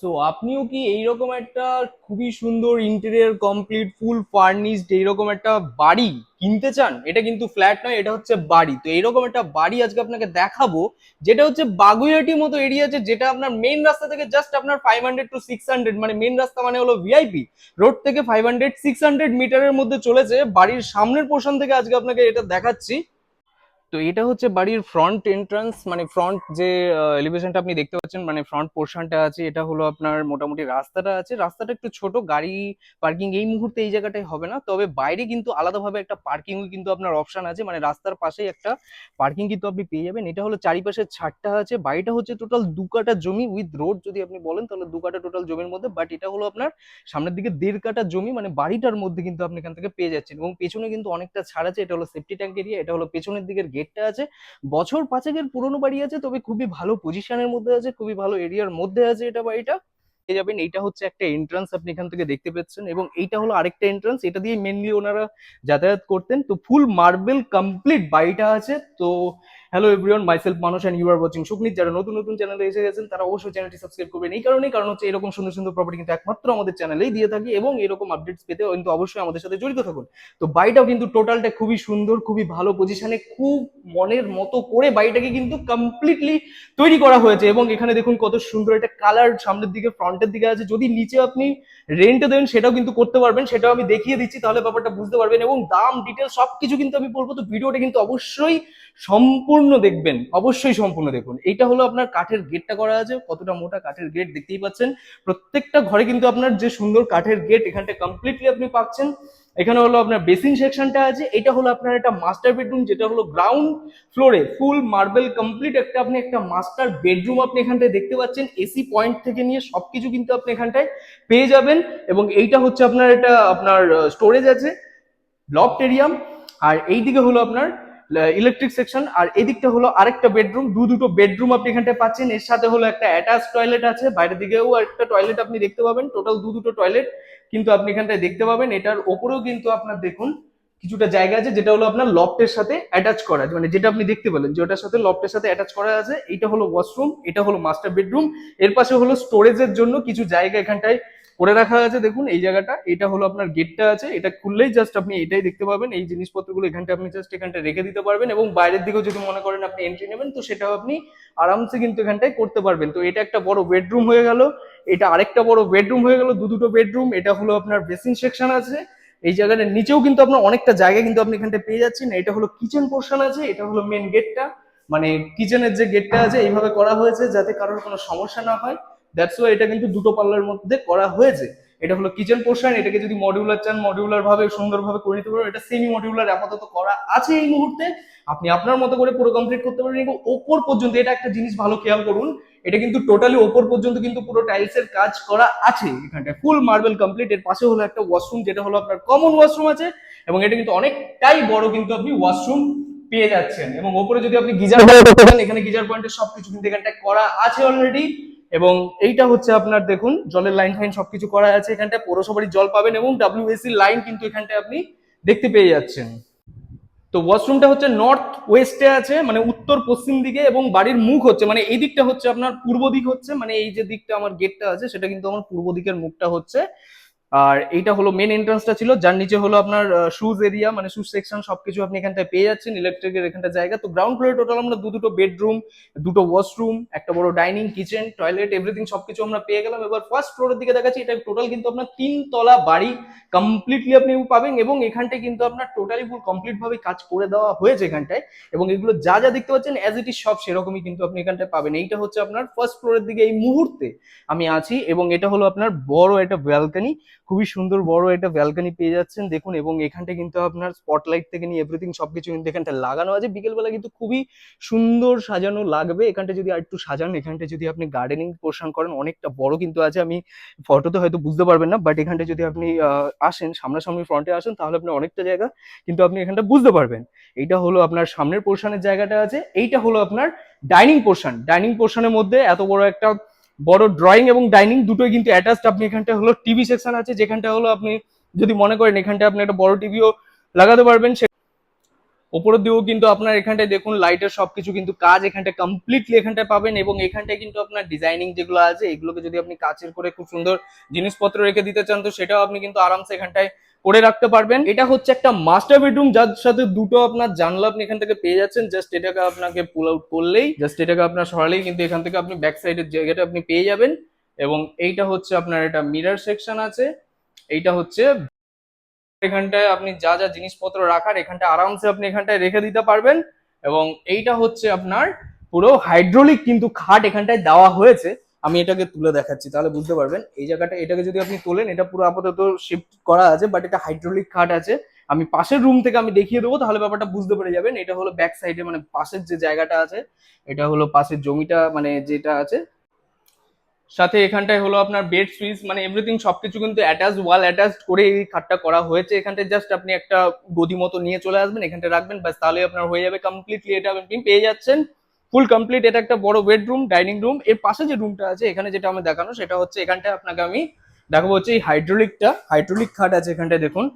So আপনিও কি এইরকম একটা খুবই সুন্দর ইন্টেরিয়ার কমপ্লিট ফুল ফার্নিশড এইরকম একটা বাড়ি কিনতে চান? এটা কিন্তু ফ্ল্যাট নয়, এটা হচ্ছে বাড়ি। তো এইরকম একটা বাড়ি আজকে আপনাকে দেখাবো, যেটা হচ্ছে বাগুইয়াটি মতো এরিয়া আছে, যেটা আপনার মেন রাস্তা থেকে জাস্ট আপনার five hundred to six hundred মানে মেন রাস্তা মানে হলো ভিআইপি রোড থেকে ফাইভ হান্ড্রেড সিক্স হান্ড্রেড মিটারের মধ্যে চলেছে, বাড়ির সামনের পোর্শন থেকে আজকে আপনাকে এটা দেখাচ্ছি। তো এটা হচ্ছে বাড়ির ফ্রন্ট এন্ট্রান্স মানে ফ্রন্ট যে এলিভেশনটা আপনি দেখতে পাচ্ছেন মানে ফ্রন্ট পোর্শনটা আছে, এটা হলো আপনার মোটামুটি রাস্তাটা আছে। রাস্তাটা একটু ছোট, গাড়ি পার্কিং এই মুহূর্তে এই জায়গাটায় হবে না, তবে বাইরে কিন্তু আলাদাভাবে একটা পার্কিং কিন্তু আপনার অপশন আছে মানে রাস্তার পাশেই একটা পার্কিং কিন্তু আপনি পেয়ে যাবেন। এটা হলো চারিপাশে ছাদটা আছে, বাড়িটা হচ্ছে টোটাল দু কাটা জমি উইথ রোড যদি আপনি বলেন, তাহলে দু কাটা টোটাল জমির মধ্যে বাট এটা হলো আপনার সামনের দিকে দেড় কাটা জমি মানে বাড়িটার মধ্যে কিন্তু আপনি এখান থেকে পেয়ে যাচ্ছেন। এবং পেছনে কিন্তু অনেকটা ছাড় আছে, এটা হলো সেফটি ট্যাঙ্ক এরিয়া এটা হলো পেছনের দিকের গেটটা আছে। বছর পাঁচেকের পুরনো বাড়ি আছে, তবে খুবই ভালো পজিশনের মধ্যে আছে, খুবই ভালো এরিয়ার মধ্যে আছে এটা বাড়িটা। পেয়ে যাবেন এটা হচ্ছে একটা এন্ট্রান্স আপনি এখান থেকে দেখতে পাচ্ছেন এবং এইটা হলো আরেকটা এন্ট্রান্স এটা দিয়ে মেনলি ওনারা যাতায়াত করতেন। তো ফুল মার্বেল কমপ্লিট বাড়িটা আছে। তো হ্যালো এভরিওয়ান মাইসেলফ মানুষ and you are watching Suknit যারা নতুন নতুন চ্যানেলে এসে গেছেন, তারা অবশ্যই চ্যানেলটি সাবস্ক্রাইব করবেন। এই কারণেই, কারণ হচ্ছে এরকম সুন্দর সুন্দর প্রপার্টি কিন্তু একমাত্র আমাদের চ্যানেলেই দিয়ে থাকি এবং এরকম আপডেটস পেতে কিন্তু অবশ্যই আমাদের সাথে জড়িত থাকুন। তো বাড়িটাও কিন্তু টোটালটা খুবই সুন্দর, খুবই ভালো পজিশনে খুব মনের মতো করে বাড়িটাকে কিন্তু কমপ্লিটলি তৈরি করা হয়েছে এবং এখানে দেখুন কত সুন্দর একটা কালার সামনের দিকে ফ্রন্টের দিকে আছে। যদি নিচে আপনি রেন্ট দেন, সেটাও কিন্তু করতে পারবেন, সেটাও আমি দেখিয়ে দিচ্ছি, তাহলে ব্যাপারটা বুঝতে পারবেন এবং দাম ডিটেল সবকিছু কিন্তু আমি বলব। তো ভিডিওটা কিন্তু অবশ্যই সম্পূর্ণ দেখবেন, অবশ্যই সম্পূর্ণ দেখুন। এইটা হলো আপনার কাঠের গেটটা করা আছে, কতটা মোটা কাঠের গেট দেখতেই পাচ্ছেন। প্রত্যেকটা ঘরে কিন্তু আপনার যে সুন্দর কাঠের গেট এখানটা কমপ্লিটলি আপনি পাচ্ছেন। এখানে হলো আপনার বেসিন সেকশনটা আছে এটা হলো আপনার একটা মাস্টার বেডরুম যেটা হলো গ্রাউন্ড ফ্লোরে ফুল মার্বেল কমপ্লিট একটা আপনি একটা মাস্টার বেডরুম আপনি এখানটায় দেখতে পাচ্ছেন। এসি পয়েন্ট থেকে নিয়ে সবকিছু কিন্তু আপনি এখানটায় পেয়ে যাবেন এবং এইটা হচ্ছে আপনার এটা আপনার স্টোরেজ আছে লফট এরিয়াম আর এই দিকে হলো আপনার ইলেকট্রিক সেকশন আর এদিকটা হলো আরেকটা বেডরুম দু দুটো বেডরুম আপনি এখানটায় পাচ্ছেন। এর সাথে হলো একটা অ্যাটাচ টয়লেট আছে বাইরের দিকেও একটা টয়লেট আপনি দেখতে পাবেন। টোটাল দু দুটো টয়লেট কিন্তু আপনি এখানটায় দেখতে পাবেন। এটার ওপরেও কিন্তু আপনার দেখুন, কিছুটা জায়গা আছে, যেটা হলো আপনার লফটের সাথে অ্যাটাচ করা আছে। মানে যেটা আপনি দেখতে পেলেন যে ওটার সাথে লফটের সাথে অ্যাটাচ করা আছে। এটা হলো ওয়াশরুম এটা হলো মাস্টার বেডরুম এর পাশে হলো স্টোরেজের জন্য কিছু জায়গা এখানটায় করে রাখা আছে, দেখুন, এই জায়গাটা, এটা হলো আপনার গেটটা আছে, এটা খুললেই জাস্ট আপনি এটাই দেখতে পাবেন, এই জিনিসপত্রগুলো এখানটা আপনি জাস্ট এখানটা রেখে দিতে পারবেন এবং বাইরের দিকেও যদি মনে করেন আপনি এন্ট্রি নেবেন, তো সেটাও আপনি আরামসে কিন্তু এখানটায় করতে পারবেন। তো এটা একটা বড় বেডরুম হয়ে গেল, এটা আরেকটা বড় বেডরুম হয়ে গেল, দু দুটো বেডরুম এটা হলো আপনার বেসিন সেকশন আছে, এই জায়গাটার নিচেও কিন্তু আপনার অনেকটা জায়গা কিন্তু আপনি এখানটা পেয়ে যাচ্ছেন, এটা হলো কিচেন পোর্শন আছে, এটা হলো মেন গেটটা মানে কিচেনের যে গেটটা আছে, এইভাবে করা হয়েছে যাতে কারোর কোনো সমস্যা না হয়। দ্যাটস ওয়াই এটা কিন্তু দুটো পাল্লার মধ্যে করা হয়েছে। এটা হলো কিচেন পোর্শন এটাকে যদি মডিউলার চান মডিউলার ভাবে সুন্দরভাবে করে নিতে পারবেন। এটা সেমি মডিউলার আপাতত করা আছে এই মুহূর্তে। আপনি আপনার মতো করে পুরো কমপ্লিট করতে পারবেন এবং ওপর পর্যন্ত এটা একটা জিনিস ভালো খেয়াল করুন এটা কিন্তু টোটালি ওপর পর্যন্ত কিন্তু পুরো টাইলস এর কাজ করা আছে। এখানটায় ফুল মার্বেল কমপ্লিট এর পাশে হলো একটা ওয়াশরুম যেটা হলো আপনার কমন ওয়াশরুম আছে এবং এটা কিন্তু অনেকটাই বড় কিন্তু আপনি ওয়াশরুম পেয়ে যাচ্ছেন। এবং ওপরে যদি আপনি গিজার করতে চান এখানে গিজার পয়েন্টের সবকিছু কিন্তু এখানটায় করা আছে অলরেডি এবং এইটা হচ্ছে আপনার দেখুন, জলের লাইন ফাইন সবকিছু করা আছে, এখানটায় পৌরসভারই জল পাবেন এবং ডাব্লিউএসি লাইন কিন্তু এখানটায় আপনি দেখতে পেয়ে যাচ্ছেন। তো ওয়াশরুমটা হচ্ছে নর্থ ওয়েস্টে আছে মানে উত্তর পশ্চিম দিকে এবং বাড়ির মুখ হচ্ছে মানে এই দিকটা হচ্ছে আপনার পূর্ব দিক হচ্ছে মানে এই যে দিকটা আমার গেটটা আছে, সেটা কিন্তু আমার পূর্ব দিকের মুখটা হচ্ছে। আর এইটা হলো মেন এন্ট্রান্সটা ছিল, যার নিচে হলো আপনার শুজ এরিয়া মানে শুজ সেকশন সবকিছু আপনি এখানটায় পেয়ে যাচ্ছেন ইলেকট্রিকের এখানটা জায়গা। তো গ্রাউন্ড ফ্লোরে টোটাল আমরা দু দুটো বেডরুম দুটো ওয়াশরুম একটা বড় ডাইনিং কিচেন টয়লেট এভরিথিং সবকিছু আমরা পেয়ে গেলাম। এবার ফার্স্ট ফ্লোরের দিকে দেখাচ্ছি, এটা টোটাল কিন্তু আপনার তিন তলা বাড়ি কমপ্লিটলি আপনি পাবেন এবং এখানটায় কিন্তু আপনার টোটালি ফুল কমপ্লিট ভাবে কাজ করে দেওয়া হয়েছে এখানটায়। এবং এগুলো যা যা দেখতে পাচ্ছেন অ্যাজ ইট ইজ সব সেরকমই কিন্তু আপনি এখানটায় পাবেন। এইটা হচ্ছে আপনার ফার্স্ট ফ্লোরের দিকে এই মুহূর্তে আমি আছি এবং এটা হলো আপনার বড় একটা ব্যালকনি খুবই সুন্দর বড় একটা ব্যালকনি পেয়ে যাচ্ছেন, দেখুন, এবং এখানটা কিন্তু আপনার স্পটলাইট থেকে নিয়ে এভরিথিং সবকিছু কিন্তু এখানটা লাগানো আছে। বিকেলবেলা কিন্তু খুবই সুন্দর সাজানো লাগবে। এখানটা যদি আর একটু সাজান, এখানটা যদি আপনি গার্ডেনিং পোর্শন করেন, অনেকটা বড় কিন্তু আছে। আমি ফটোতে হয়তো বুঝতে পারবেন না বাট এখানটা যদি আপনি আসেন, সামনাসামনি ফ্রন্টে আসেন, তাহলে আপনি অনেকটা জায়গা কিন্তু আপনি এখানটা বুঝতে পারবেন। এইটা হলো আপনার সামনের পোর্শনের জায়গাটা আছে। এইটা হলো আপনার ডাইনিং পোর্শন ডাইনিং পোর্শনের মধ্যে এত বড় একটা বড় ড্রয়িং এবং ডাইনিং দুটোই কিন্তু অ্যাটাচড আপনি এখানটা হলো টিভি সেকশন আছে, যেখানটা হলো আপনি যদি মনে করেন এখানটা আপনি একটা বড় টিভিও লাগাতে পারবেন ওপরের দিকেও কিন্তু আপনার এখানটায় দেখুন লাইটের সবকিছু কিন্তু কাজ এখানটায় কমপ্লিটলি এখানটায় পাবেন এবং এখানটায় কিন্তু আপনার ডিজাইনিং যেগুলো আছে, এগুলোকে যদি আপনি কাচের করে খুব সুন্দর জিনিসপত্র রেখে দিতে চান, তো সেটাও আপনি কিন্তু আরামসে এখানটায় করে রাখতে পারবেন। এটা হচ্ছে একটা মাস্টার বেডরুম যার সাথে দুটো আপনার জানলা আপনি এখান থেকে পেয়ে যাচ্ছেন। জাস্ট এটাকে আপনাকে পুল আউট করলেই জাস্ট এটাকে আপনার সরালেই কিন্তু এখান থেকে আপনি ব্যাক সাইডের জায়গাটা আপনি পেয়ে যাবেন। এবং এইটা হচ্ছে আপনার এটা মিরর সেকশন আছে। এইটা হচ্ছে এখানটায় আপনি যা যা জিনিসপত্র রাখার এখানটায় আরামসে আপনি এখানটায় রেখে দিতে পারবেন। এবং এইটা হচ্ছে আপনার পুরো হাইড্রোলিক কিন্তু খাট এখানটায় দেওয়া হয়েছে। আমি এটাকে তুলে দেখাচ্ছি, তাহলে বুঝতে পারবেন। এই জায়গাটা এটাকে যদি আপনি তোলেন, এটা পুরো আপাতত শিফট করা আছে বাট এটা হাইড্রোলিক খাট আছে। আমি পাশের রুম থেকে আমি দেখিয়ে দেবো, তাহলে ব্যাপারটা বুঝতে পেরে যাবেন। এটা হলো ব্যাক সাইডে মানে পাশের যে জায়গাটা আছে, এটা হলো পাশের জমিটা মানে যেটা আছে সাথে এখানটায় হলো আপনার বেড সুইচ মানে এভরিথিং সবকিছু কিন্তু অ্যাটাচ ওয়াল অ্যাটাচ করে এই খাটটা করা হয়েছে। এখানটায় জাস্ট আপনি একটা গদি মতো নিয়ে চলে আসবেন, এখানটায় রাখবেন, ব্যাস তাহলে আপনার হয়ে যাবে কমপ্লিটলি এটা আপনি পেয়ে যাচ্ছেন ফুল কমপ্লিট এটা একটা বড় বেডরুম ডাইনিং রুম এর পাশে যে রুমটা আছে, এখানে যেটা আমি দেখানো, সেটা হচ্ছে এখানটায় আপনাকে আমি দেখাবো হচ্ছে এই হাইড্রোলিকটা হাইড্রোলিক খাট আছে এখানটায়, দেখুন।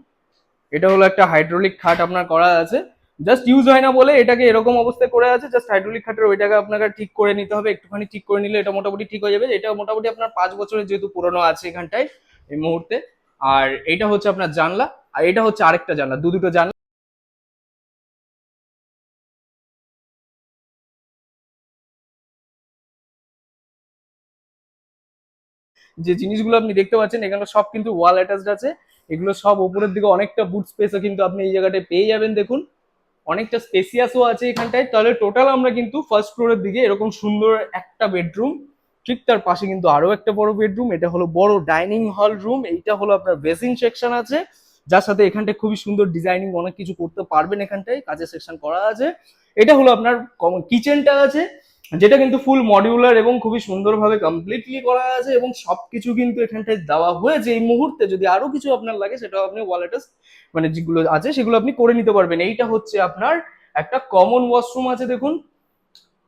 এটা হলো একটা হাইড্রোলিক খাট আপনার করা আছে। জাস্ট ইউজ হয় না বলে এটাকে এরকম অবস্থায় করে আছে জাস্ট হাইড্রোলিক খাটের ওইটাকে আপনাকে ঠিক করে নিতে হবে, একটুখানি ঠিক করে নিলে এটা মোটামুটি ঠিক হয়ে যাবে। এটা মোটামুটি আপনার পাঁচ বছরের যেহেতু পুরনো আছে এখানটায়, এই মুহূর্তে। আর এটা হচ্ছে আপনার জানলা, আর এটা হচ্ছে আরেকটা জানলা, দু দুটো জানলা। যে জিনিসগুলো আপনি দেখতে পাচ্ছেন, এখানে সব কিন্তু ওয়াল অ্যাটাচড আছে। এগুলো সব উপরের দিকে অনেকটা বুট স্পেসও কিন্তু আপনি এই জায়গাটায় পেয়ে যাবেন, দেখুন। অনেকটা স্পেসিয়াসও আছে এখানটায়। তাহলে টোটাল আমরা কিন্তু ফার্স্ট ফ্লোরের দিকে এরকম সুন্দর একটা বেডরুম ঠিক তার পাশে কিন্তু আরও একটা বড় বেডরুম এটা হলো বড় ডাইনিং হল রুম এইটা হলো আপনার বেসিং সেকশন আছে, যার সাথে এখানটায় খুবই সুন্দর ডিজাইনিং অনেক কিছু করতে পারবেন এখানটায়, কাজের সেকশন করা আছে। এটা হলো আপনার কিচেনটা আছে যেটা কিন্তু ফুল মডিউলার এবং খুবই সুন্দরভাবে কমপ্লিটলি করা আছে এবং সবকিছু কিন্তু এখানটায় দেওয়া হয়েছে। এই মুহূর্তে যদি আরও কিছু আপনার লাগে, সেটাও আপনি ওয়ালেটাস মানে যেগুলো আছে, সেগুলো আপনি করে নিতে পারবেন। এইটা হচ্ছে আপনার একটা কমন ওয়াশরুম আছে দেখুন।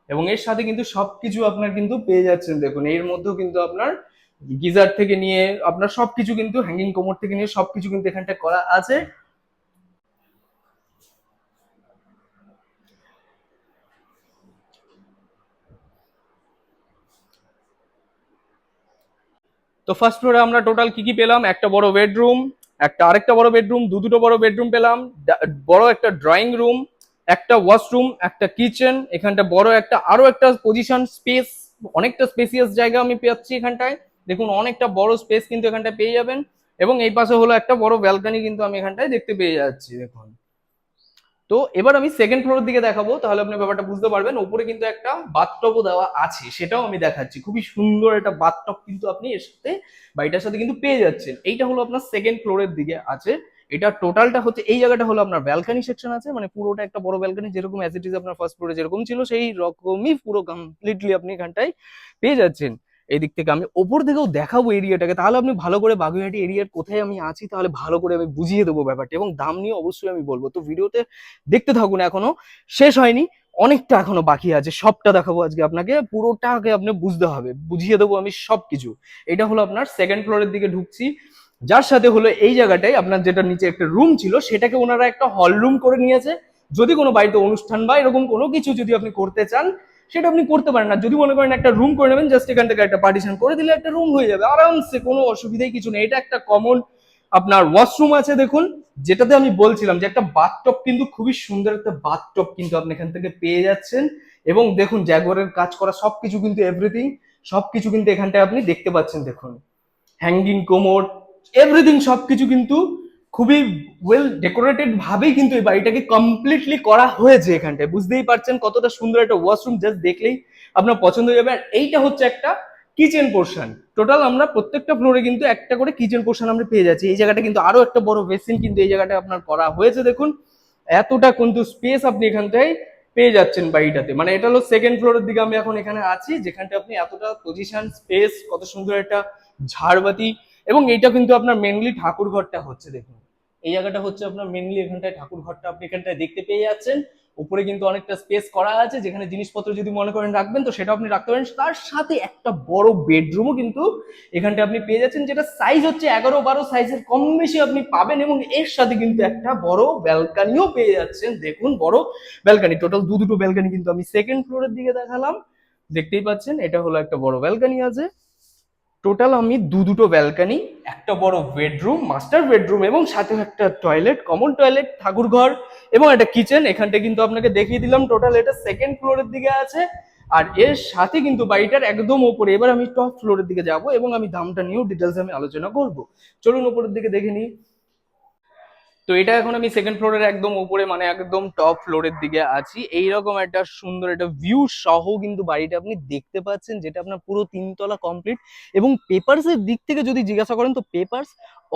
এবং এর সাথে কিন্তু সবকিছু আপনার কিন্তু পেয়ে যাচ্ছেন দেখুন। এর মধ্যেও কিন্তু আপনার গিজার থেকে নিয়ে, আপনার সবকিছু কিন্তু হ্যাঙ্গিং কোমর থেকে নিয়ে সবকিছু কিন্তু এখানটা করা আছে। তো ফার্স্ট ফ্লোরে আমরা টোটাল কি কি পেলাম? একটা বড় বেডরুম একটা আরেকটা বড় বেডরুম দু দুটো বড় বেডরুম পেলাম বড় একটা ড্রয়িং রুম একটা ওয়াশরুম একটা কিচেন এখানটা বড় একটা, আরও একটা পজিশন স্পেস অনেকটা স্পেসিয়াস জায়গা আমি পাচ্ছি এখানটায়। দেখুন, অনেকটা বড় স্পেস কিন্তু এখানটায় পেয়ে যাবেন। এবং এই পাশে হলো একটা বড় ব্যালকনি কিন্তু আমি এখানটায় দেখতে পেয়ে যাচ্ছি, দেখুন। তো এবার আমি সেকেন্ড ফ্লোরের দিকে দেখাবো, তাহলে আপনি ব্যাপারটা বুঝতে পারবেন। উপরে কিন্তু একটা বাথটবও দেওয়া আছে, সেটাও আমি দেখাচ্ছি। খুবই সুন্দর একটা বাথটব কিন্তু আপনি এর সাথে বা এটার সাথে কিন্তু পেয়ে যাচ্ছেন। এইটা হলো আপনার সেকেন্ড ফ্লোরের দিকে আছে। এটা টোটালটা হচ্ছে, এই জায়গাটা হলো আপনার ব্যালকনি সেকশন আছে মানে পুরোটা একটা বড় ব্যালকনি যেরকম ইজ আপনার ফার্স্ট ফ্লোরে যেরকম ছিল, সেই রকমই পুরো কমপ্লিটলি আপনি এখানটায় পেয়ে যাচ্ছেন। এই দিক থেকে আমি ওপর থেকেও দেখাবো এরিয়াটাকে তাহলে আপনি ভালো করে বাগুইহাটি এরিয়ার কোথায় আমি আছি, তাহলে ভালো করে আমি বুঝিয়ে দেবো ব্যাপারটা এবং দাম নিয়ে অবশ্যই আমি বলব। তো ভিডিওতে দেখতে থাকুন, এখনও শেষ হয়নি, অনেকটা এখনও বাকি আছে, সবটা দেখাবো আজকে আপনাকে, পুরোটাকে আপনি বুঝতে হবে, বুঝিয়ে দেবো আমি সবকিছু। এটা হলো আপনার সেকেন্ড ফ্লোরের দিকে ঢুকছি, যার সাথে হলো এই জায়গাটায় আপনার যেটা নিচে একটা রুম ছিল, সেটাকে ওনারা একটা হল রুম করে নিয়েছে। যদি কোনো বাড়িতে অনুষ্ঠান বা এরকম কোনো কিছু যদি আপনি করতে চান সেটা আপনি করতে পারেন না। যদি মনে করেন একটা রুম করে নেবেন জাস্ট এখান থেকে একটা পার্টিশন করে দিলে একটা রুম হয়ে যাবে। আরামসে, কোনো অসুবিধাই কিছু নেই। এটা একটা কমন আপনার ওয়াশরুম আছে দেখুন, যেটাতে আমি বলছিলাম যে একটা বাথটব কিন্তু খুবই সুন্দর একটা বাথটব কিন্তু আপনি এখান থেকে পেয়ে যাচ্ছেন। এবং দেখুন জ্যাগোয়ারের কাজ করা সবকিছু কিন্তু এভরিথিং সবকিছু কিন্তু এখানটায় আপনি দেখতে পাচ্ছেন, দেখুন। হ্যাঙ্গিং কোমোড এভরিথিং সবকিছু কিন্তু খুবই ওয়েল ডেকোরেটেড ভাবেই কিন্তু এই বাড়িটাকে কমপ্লিটলি করা হয়েছে এখানটায়। বুঝতেই পারছেন কতটা সুন্দর একটা ওয়াশরুম জাস্ট দেখলেই আপনার পছন্দ হয়ে যাবে। আর এইটা হচ্ছে একটা কিচেন পোর্শন টোটাল আমরা প্রত্যেকটা ফ্লোরে কিন্তু একটা করে কিচেন পোর্শন আমরা পেয়ে যাচ্ছি। এই জায়গাটা কিন্তু আরও একটা বড় বেসিন কিন্তু এই জায়গাটা আপনার করা হয়েছে, দেখুন। এতটা কিন্তু স্পেস আপনি এখানটায় পেয়ে যাচ্ছেন বাড়িটাতে। মানে এটা হলো সেকেন্ড ফ্লোরের দিকে আমি এখন এখানে আছি যেখানটা আপনি এতটা পজিশন স্পেস কত সুন্দর একটা ঝাড়বাতি, এবং এইটা কিন্তু আপনার মেনলি ঠাকুর ঘরটা হচ্ছে, দেখুন। এই জায়গাটা হচ্ছে আপনার মেনলি এখানটায় ঠাকুর ঘরটা আপনি এখানটায় দেখতে পেয়ে যাচ্ছেন। উপরে কিন্তু অনেকটা স্পেস করা আছে, যেখানে জিনিসপত্র যদি মনে করেন রাখবেন, তো সেটা আপনি রাখতে পারেন। তার সাথে একটা বড় বেডরুমও কিন্তু এখানটা আপনি পেয়ে যাচ্ছেন, যেটা সাইজ হচ্ছে এগারো বারো সাইজের কম বেশি আপনি পাবেন এবং এর সাথে কিন্তু একটা বড় ব্যালকানিও পেয়ে যাচ্ছেন। দেখুন, বড় ব্যালকানি টোটাল দু দুটো ব্যালকানি কিন্তু আমি সেকেন্ড ফ্লোরের দিকে দেখালাম। দেখতেই পাচ্ছেন, এটা হলো একটা বড় ব্যালকানি আছে। টোটাল আমি দু দুটো ব্যালকানি একটা বড় বেডরুম মাস্টার বেডরুম এবং সাথে একটা টয়লেট কমন টয়লেট ঠাকুর ঘর এবং একটা কিচেন এখানটা কিন্তু আপনাকে দেখিয়ে দিলাম টোটাল এটা সেকেন্ড ফ্লোরের দিকে আছে। আর এর সাথে কিন্তু বাড়িটার একদম ওপরে, এবার আমি টপ ফ্লোরের দিকে যাব এবং আমি দামটা নিয়েও ডিটেলস আমি আলোচনা করব। চলুন ওপরের দিকে দেখে নিই। তো এটা এখন আমি সেকেন্ড ফ্লোরের একদম উপরে মানে একদম টপ ফ্লোরের দিকে আছি। এইরকম একটা সুন্দর একটা ভিউ সহ কিন্তু বাড়িটা আপনি দেখতে পাচ্ছেন, যেটা আপনার পুরো তিনতলা কমপ্লিট এবং পেপারস এর দিক থেকে যদি জিজ্ঞাসা করেন, তো পেপারস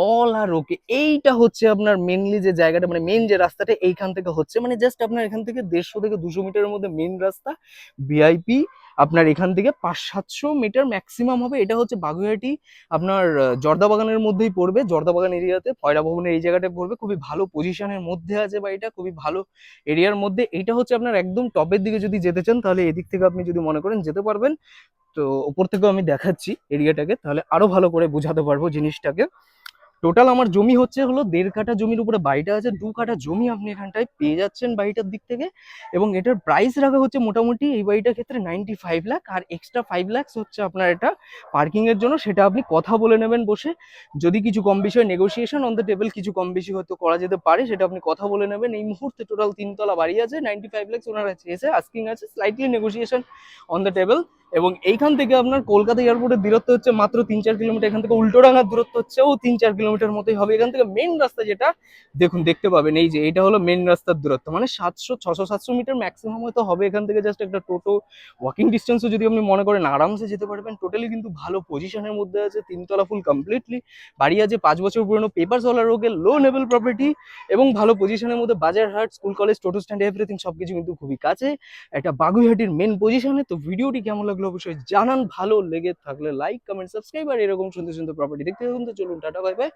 অল আর ওকে এইটা হচ্ছে আপনার মেনলি যে জায়গাটা মানে মেন যে রাস্তাটা এইখান থেকে হচ্ছে মানে জাস্ট আপনার এখান থেকে দেড়শো থেকে দুশো মিটারের মধ্যে মেন রাস্তা ভিআইপি আপনার এখান থেকে পাঁচ সাতশো মিটার ম্যাক্সিমাম হবে। এটা হচ্ছে বাগুইহাটি, আপনার জর্দাবাগানের মধ্যেই পড়বে। জর্দাবাগান এরিয়াতে পয়রা ভবনের এই জায়গাটায় পড়বে। খুবই ভালো পজিশনের মধ্যে আছে বাড়িটা খুবই ভালো এরিয়ার মধ্যে। এটা হচ্ছে আপনার একদম টপের দিকে যদি যেতে চান, তাহলে এদিক থেকে আপনি যদি মনে করেন যেতে পারবেন। তো, ওপর থেকেও আমি দেখাচ্ছি এরিয়াটাকে, তাহলে আরও ভালো করে বোঝাতে পারব জিনিসটাকে। টোটাল আমার জমি হচ্ছে হলো দেড় কাঠা জমির উপরে বাড়িটা আছে, দু কাঠা জমি আপনি এখানটায় পেয়ে যাচ্ছেন বাড়িটার দিক থেকে। এবং এটার প্রাইস রাখা হচ্ছে মোটামুটি এই বাড়িটার ক্ষেত্রে নাইনটি ফাইভ লাখ আর এক্সট্রা ফাইভ লাখস হচ্ছে আপনার এটা পার্কিং এর জন্য, সেটা আপনি কথা বলে নেবেন বসে। যদি কিছু কম বেশি হয় নেগোসিয়েশন অন দ্য টেবিল কিছু কম বেশি হয়তো করা যেতে পারে, সেটা আপনি কথা বলে নেবেন। এই মুহূর্তে টোটাল তিনতলা বাড়ি আছে নাইনটি ফাইভ লাখস ওনারা চেয়েছে আস্কিং আছে slightly negotiation on the table এবং এইখান থেকে আপনার কলকাতা এয়ারপোর্টের দূরত্ব হচ্ছে মাত্র তিন চার কিলোমিটার, এখান থেকে উল্টোডাঙ্গার দূরত্ব হচ্ছেও তিন চার কিলোমিটার মতোই হবে। এখান থেকে মেন রাস্তা যেটা, দেখুন, দেখতে পাবেন, এই যে, এটা হলো মেন রাস্তার দূরত্ব। মানে সাতশো, ছশো, সাতশো মিটার ম্যাক্সিমাম হয়তো হবে এখান থেকে জাস্ট একটা টোটো ওয়াকিং ডিস্টেন্সও যদি আপনি মনে করেন আরামসে যেতে পারবেন টোটালি কিন্তু ভালো পজিশনের মধ্যে আছে, তিনতলা ফুল কমপ্লিটলি বাড়ি আছে পাঁচ বছর পুরনো পেপার ওয়ালা রোগের লো লেভেল প্রপার্টি এবং ভালো পজিশনের মধ্যে বাজার হাট school college toto stand everything সবকিছু কিন্তু খুবই কাছে। একটা বাগুইহাটির মেন পজিশনে তো ভিডিওটি কেমন লাগল অবশ্যই জানান, ভালো লেগে থাকলে লাইক কমেন্ট সাবস্ক্রাইব আর এরকম সুন্দর সুন্দর প্রপার্টি দেখতে থাকুন তো চলুন, টাটা বাই বাই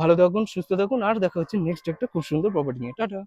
ভালো থাকুন, সুস্থ থাকুন, আর দেখা হচ্ছে নেক্সট একটা খুব সুন্দর প্রপার্টি নিয়ে। টাটা।